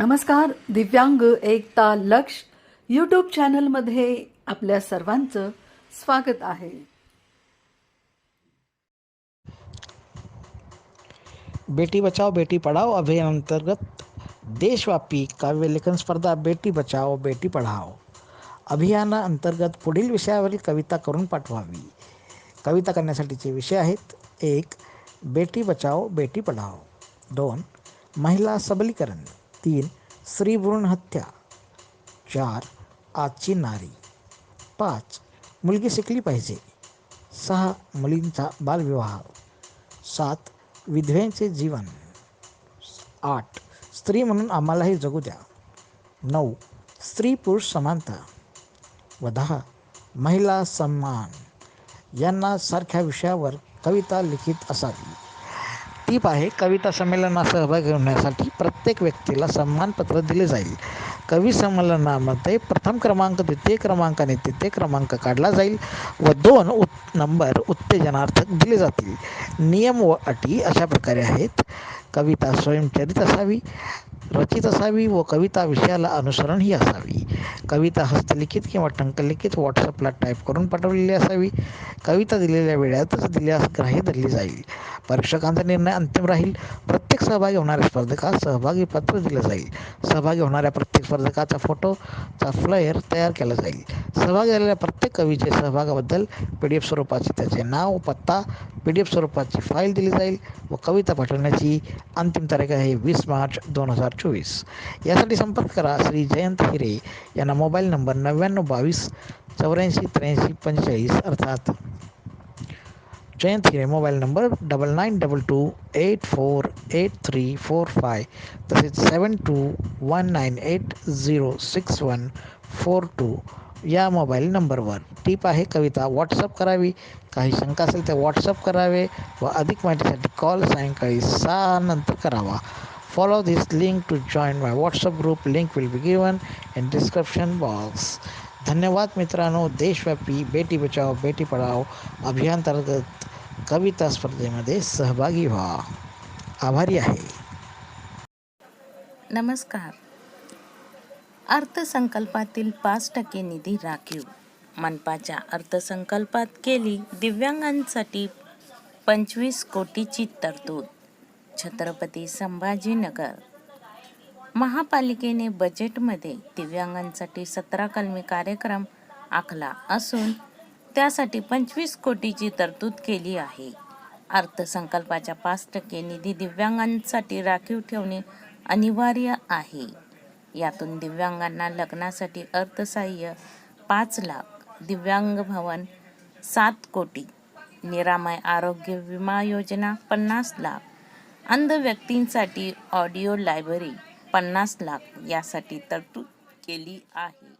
नमस्कार दिव्यांग एकता लक्ष यूट्यूब चॅनलमध्ये आपल्या सर्वांचं स्वागत आहे. बेटी बचाओ बेटी पढ़ाओ अभियानांतर्गत देशव्यापी काव्यलेखन स्पर्धा बेटी बचाओ बेटी पढाओ अभियानाअंतर्गत पुढील विषयावरील कविता करून पाठवावी. कविता करण्यासाठीचे विषय आहेत एक बेटी बचाओ बेटी पढाओ. दोन महिला सबलीकरण. तीन स्त्री भ्रूण हत्या. चार आजची नारी. पाच मुलगी शिकली पाहिजे. सहा मुलींचा बालविवाह. सात विधवेचे जीवन. आठ स्त्री म्हणून आम्हालाही जगू द्या. नऊ स्त्री पुरुष समानता. व दहा महिला सन्मान. यांना सारख्या विषयावर कविता लिखित असावी. टीप आहे. कविता संमेलनात सहभागी होण्यासाठी प्रत्येक व्यक्तीला सन्मानपत्र दिले जाईल. कवी संमेलनामध्ये प्रथम क्रमांक द्वितीय क्रमांक आणि तृतीय क्रमांक काढला जाईल व दोन उत् नंबर उत्तेजनार्थक दिले जातील. नियम व अटी अशा प्रकारे आहेत. कविता स्वयंचरित असावी रचित असावी व कविता विषयाला अनुसरण ही असावी. कविता हस्तलिखित किंवा टंकलिखित व्हॉट्सअपला टाईप करून पाठवलेली असावी. कविता दिलेल्या वेळातच दिल्यास ग्राह्य धरली जाईल. परीक्षकांचा निर्णय अंतिम राहील. प्रत्येक प्रत्येक सहभागी होणाऱ्या स्पर्धकास सहभागी पत्र दिलं जाईल. सहभागी होणाऱ्या प्रत्येक स्पर्धकाचा फोटोचा फ्लायर तयार केला जाईल. सहभागी झालेल्या प्रत्येक कवीचे सहभागाबद्दल पी डी एफ स्वरूपाचे त्याचे नाव पत्ता पी डी एफ स्वरूपाची फाईल दिली जाईल व कविता पाठवण्याची अंतिम तारीख आहे वीस मार्च दोन हजार चोवीस. यासाठी संपर्क करा श्री जयंत हिरे. यांना मोबाईल नंबर नव्याण्णव बावीस चौऱ्याऐंशी त्र्याऐंशी पंचेचाळीस अर्थात. Jayant Hire mobile number double nine double two eight four eight three four five तसेच seven two one nine eight zero six one four two या मोबाईल नंबरवर टीप आहे कविता व्हॉट्सअप करावी. काही शंका असेल तर व्हॉट्सअप करावे व अधिक माहितीसाठी कॉल सायंकाळी सहा नंतर करावा. Follow this link to join my WhatsApp group link will be given in description box धन्यवाद मित्रांनो. देशव्यापी बेटी बचाओ, बेटी पढाओ अभियानांतर्गत कविता स्पर्धेमध्ये सहभागी व्हा. आभारी आहे. नमस्कार. अर्थसंकल्पातील पाच टक्के निधी राखीव. मनपाच्या अर्थसंकल्पात केली दिव्यांगांसाठी पंचवीस कोटीची तरतूद. छत्रपती संभाजीनगर. महापालिकेने बजेटमध्ये दिव्यांगांसाठी सतरा कलमी कार्यक्रम आखला असून त्यासाठी पंचवीस कोटीची तरतूद केली आहे. अर्थसंकल्पाच्या पाच टक्के निधी दिव्यांगांसाठी राखीव ठेवणे अनिवार्य आहे. यातून दिव्यांगांना लग्नासाठी अर्थसहाय्य पाच लाख दिव्यांग भवन सात कोटी निरामय आरोग्य विमा योजना पन्नास लाख अंध व्यक्तींसाठी ऑडिओ लायब्ररी पन्नास लाख यासाठी तरतूद केली आहे.